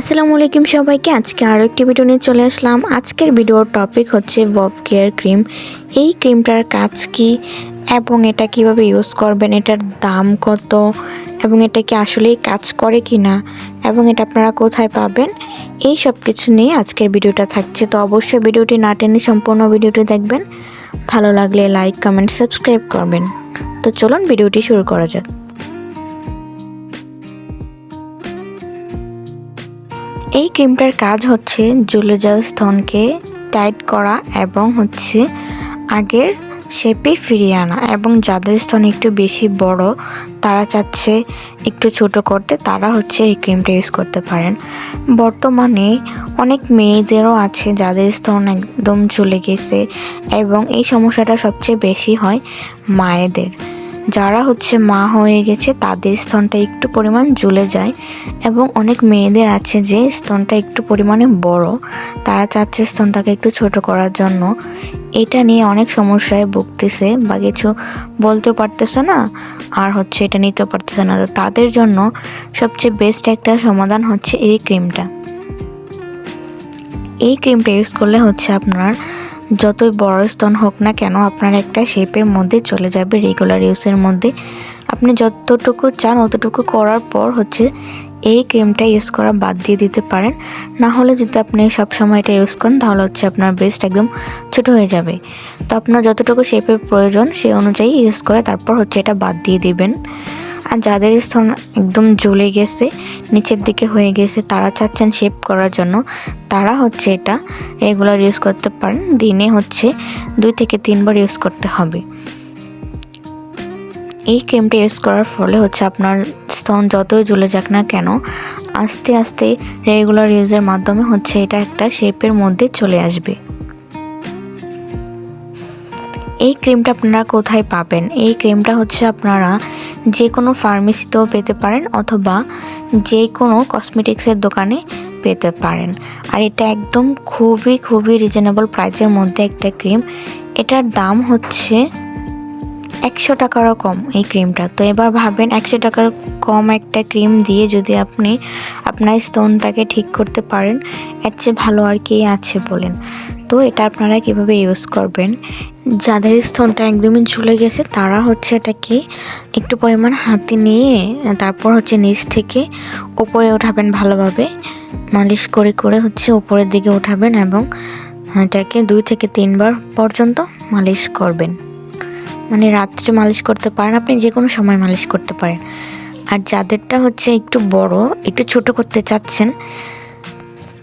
আসসালামু আলাইকুম সবাইকে, আজকে আরও একটি ভিডিও নিয়ে চলে আসলাম। আজকের ভিডিওর টপিক হচ্ছে ভভ কেয়ার ক্রিম এই ক্রিমটার কাজ কি এবং এটা কীভাবে ইউজ করবেন, এটার দাম কত এবং এটা কি আসলেই কাজ করে কি না এবং এটা আপনারা কোথায় পাবেন, এই সব কিছু নিয়ে আজকের ভিডিওটা থাকছে। তো অবশ্যই ভিডিওটি না টেনে সম্পূর্ণ ভিডিওটি দেখবেন। ভালো লাগলে লাইক কমেন্ট সাবস্ক্রাইব করবেন। তো চলুন ভিডিওটি শুরু করা যাক। এই ক্রিমটার কাজ হচ্ছে জুলেজা স্তনকে টাইট করা এবং হচ্ছে আগের শেপে ফিরিয়ে আনা এবং যাদের স্তন একটু বেশি বড়, তারা চাচ্ছে একটু ছোট করতে, তারা হচ্ছে এই ক্রিমটা ইউজ করতে পারেন। বর্তমানে অনেক মেয়েদেরও আছে যাদের স্তন একদম চলে গেছে এবং এই সমস্যাটা সবচেয়ে বেশি হয় মায়েদের। যারা হচ্ছে মা হয়ে গেছে, তাদের স্তনটা একটু পরিমাণ জ্বলে যায় এবং অনেক মেয়েদের আছে যে স্তনটা একটু পরিমাণে বড়, তারা চাচ্ছে স্তনটাকে একটু ছোট করার জন্য। এটা নিয়ে অনেক সমস্যায় ভুগতেছে বা কিছু বলতেও পারতেছে না আর হচ্ছে এটা নিতেও পারতেছে না। তো তাদের জন্য সবচেয়ে বেস্ট একটা সমাধান হচ্ছে এই ক্রিমটা এই ক্রিমটা ইউজ করলে হচ্ছে আপনার যতই বড় স্তন হোক না কেন, আপনার একটা শেপের মধ্যে চলে যাবে রেগুলার ইউজের মধ্যে। আপনি যতটুকু চান অতটুকু করার পর হচ্ছে এই ক্রিমটা ইউজ করা বাদ দিয়ে দিতে পারেন। না হলে যদি আপনি সব সময় এটা ইউজ করেন, তাহলে হচ্ছে আপনার বেস্ট একদম ছোট হয়ে যাবে। তো আপনার যতটুকু শেপের প্রয়োজন সেই অনুযায়ী ইউজ করে তারপর হচ্ছে এটা বাদ দিয়ে দিবেন। আর যাদের স্তন একদম জ্বলে গেছে, নিচের দিকে হয়ে গেছে, তারা চাচ্ছেন শেপ করার জন্য। তারা হচ্ছে এটা রেগুলার ইউজ করতে পারেন। দিনে হচ্ছে দুই থেকে তিনবার ইউজ করতে হবে। এই ক্রিমটা ইউজ করার ফলে হচ্ছে আপনার স্তন যতই জ্বলে যাক না কেন, আস্তে আস্তে রেগুলার ইউজের মাধ্যমে হচ্ছে এটা একটা শেপের মধ্যে চলে আসবে। এই ক্রিমটা আপনারা কোথায় পাবেন? এই ক্রিমটা হচ্ছে আপনারা যে কোনো ফার্মেসিতেও পেতে পারেন অথবা যে কোনো কসমেটিক্সের দোকানে পেতে পারেন। আর এটা একদম খুবই খুবই রিজনেবল প্রাইসের মধ্যে একটা ক্রিম। এটার দাম হচ্ছে একশো টাকারও কম এই ক্রিমটা। তো এবার ভাবেন একশো টাকার কম একটা ক্রিম দিয়ে যদি আপনি আপনার স্তনটাকে ঠিক করতে পারেন, এর চেয়ে ভালো আর কি আছে বলেন। তো এটা আপনারা কীভাবে ইউজ করবেন? যাদের স্তনটা একদমই ঝুলে গেছে, তারা হচ্ছে এটাকে একটু পরিমাণ হাতে নিয়ে, তারপর হচ্ছে নিচ থেকে ওপরে ওঠাবেন ভালোভাবে। মালিশ করে করে হচ্ছে উপরের দিকে ওঠাবেন এবং এটাকে দুই থেকে তিনবার পর্যন্ত মালিশ করবেন। মানে রাত্রে মালিশ করতে পারেন, আপনি যে কোনো সময় মালিশ করতে পারেন। আর যাদেরটা হচ্ছে একটু বড়, একটু ছোট করতে চাচ্ছেন,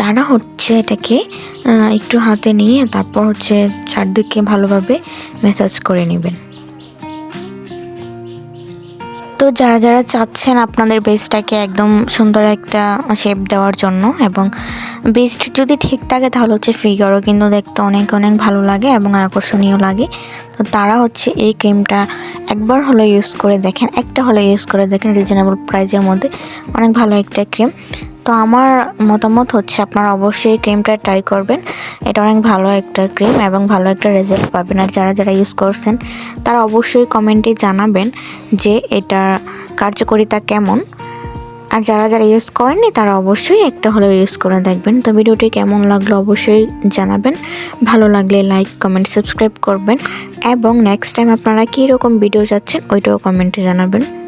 তারা হচ্ছে এটাকে একটু হাতে নিয়ে তারপর হচ্ছে চারদিকে ভালোভাবে ম্যাসাজ করে নেবেন। তো যারা যারা চাচ্ছেন আপনাদের বেসটাকে একদম সুন্দর একটা শেপ দেওয়ার জন্য এবং বেস্ট যদি ঠিক থাকে তাহলে হচ্ছে ফিগারও কিন্তু দেখতে অনেক অনেক ভালো লাগে এবং আকর্ষণীয় লাগে। তো তারা হচ্ছে এই ক্রিমটা একবার হলো ইউজ করে দেখেন, একটা হলো ইউজ করে দেখেন রিজনেবল প্রাইজের মধ্যে। অনেক ভালো একটা ক্রিম তো আমার মতামত হচ্ছে আপনারা অবশ্যই ক্রিমটা ট্রাই করবেন। এটা অনেক ভালো একটা ক্রিম এবং ভালো একটা রেজাল্ট পাবেন। আর যারা যারা ইউজ করছেন, তারা অবশ্যই কমেন্টে জানাবেন যে এটা কার্যকারিতা কেমন। আর যারা যারা ইউজ করেননি, তারা অবশ্যই একটা হলেও ইউজ করে দেখবেন। তো ভিডিওটি কেমন লাগল অবশ্যই জানাবেন। ভালো লাগলে লাইক কমেন্ট সাবস্ক্রাইব করবেন। এবং নেক্সট টাইম আপনারা কী রকম ভিডিও চাচ্ছেন, ওইটাও কমেন্টে জানাবেন।